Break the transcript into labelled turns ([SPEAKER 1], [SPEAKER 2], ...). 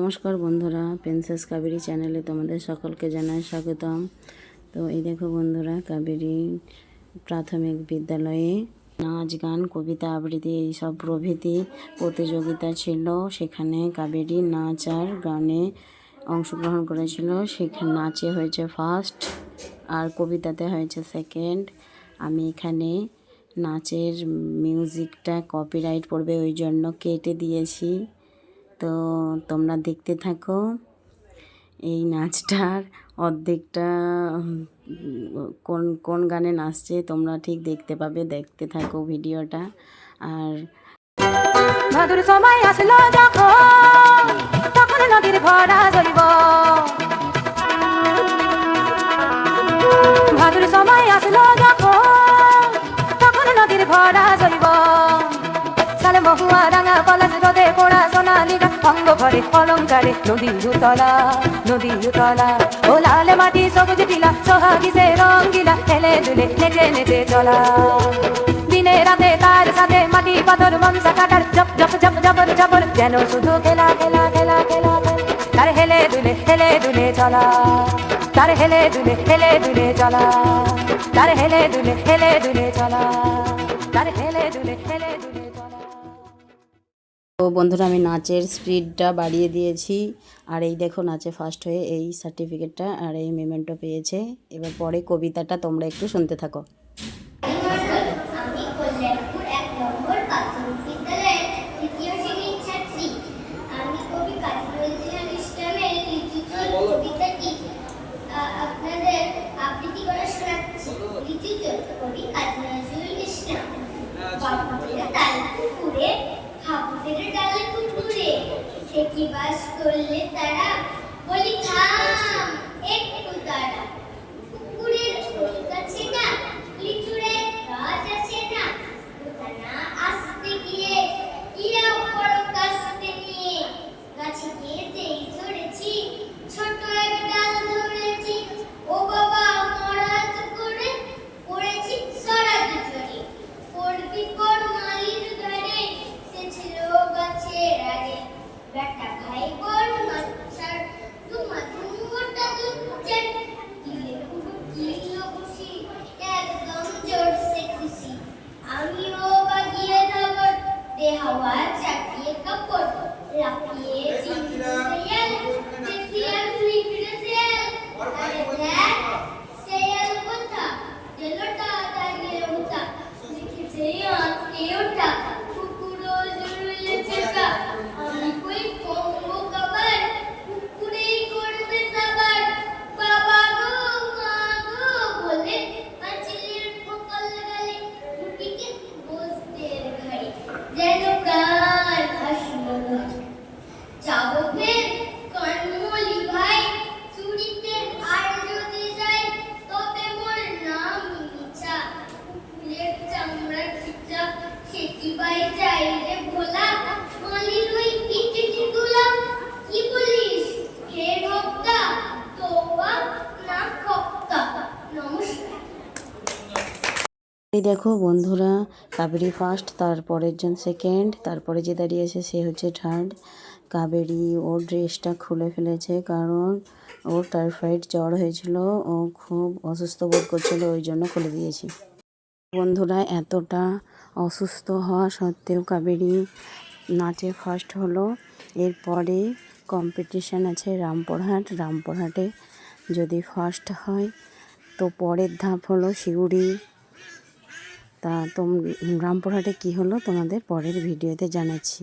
[SPEAKER 1] নমস্কার বন্ধুরা প্রিন্সেস কাবেরী চ্যানেলে তোমাদের সকলকে জানাই স্বাগতম। তো এই দেখো বন্ধুরা, কাবেরী প্রাথমিক বিদ্যালয়ে নাচ, গান, কবিতা আবৃত্তি এইসব প্রভৃতি প্রতিযোগিতা ছিল। সেখানে কাবেরী নাচ আর গানে অংশগ্রহণ করেছিল। সেখানে নাচে হয়েছে ফার্স্ট আর কবিতাতে হয়েছে সেকেন্ড আমি এখানে নাচের মিউজিকটা কপিরাইট পড়বে, ওই জন্য কেটে দিয়েছি। তো তোমরা দেখতে থাকো। এই নাচটার অর্ধেকটা কোন কোন গানে নাচছে তোমরা ঠিক দেখতে পাবে। দেখতে থাকো ভিডিওটা। আর
[SPEAKER 2] ভাদুর সময় আসলো যখন, তখন নদীর ভরা জৈব। ভাদুর সময় আসলো যখন, তখন নদীর ভরা জৈব। সালে মহুয়া ভরে অলঙ্কারে নদী উতলা নদী উতলা। ও লাল মাটি, সবুজ টিলা, সোহাগি সে রঙ্গিলা হেলে দুলে নেচে নেচে চলা। দিনে রাতে তার সাথে মাটি, পাথর, মনসা কাটার, জপ জপ জপ, জবর জবর, যেন শুধু খেলা খেলা খেলা খেলা খেলা। তার হেলে দুলে হেলে দুলে চলা। তার হেলে দুলে হেলে দুলে চলা। তার হেলে দুলে হেলে দুলে চলা। তার হেলে দুলে হেলে দুলে
[SPEAKER 1] তো বন্ধুরা, আমি নাচের স্পিডটা বাড়িয়ে দিয়েছি। আর এই দেখো, নাচে ফার্স্ট হয়ে এই সার্টিফিকেটটা আর এই মেমেন্টও পেয়েছে। এবার পরে কবিতাটা তোমরা একটু শুনতে থাকো।
[SPEAKER 3] কবি নজরুল ইসলাম বাপুদের ডালে পুকুরে সে কি বাস করলে তারা? বলি থাম একটু তারা señor y un.
[SPEAKER 1] এই দেখো বন্ধুরা, কাবেরি ফার্স্ট তারপরের জন সেকেন্ড তারপরে যে দাঁড়িয়েছে সে হচ্ছে থার্ড কাবেরি ওর ড্রেসটা খুলে ফেলেছে কারণ ওর টাইফয়েড জ্বর হয়েছিল, ও খুব অসুস্থ বোধ করছিল, ওই জন্য খুলে দিয়েছি। বন্ধুরা এতটা অসুস্থ হওয়া সত্ত্বেও কাবেরী নাচে ফার্স্ট হলো। এরপরে কম্পিটিশান আছে রামপুরহাট। রামপুরহাটে যদি ফার্স্ট হয়, তো পরের ধাপ হলো শিউড়ি তা তোম, রামপুরহাটে কি হলো তোমাদের পরের ভিডিওতে জানাচ্ছি।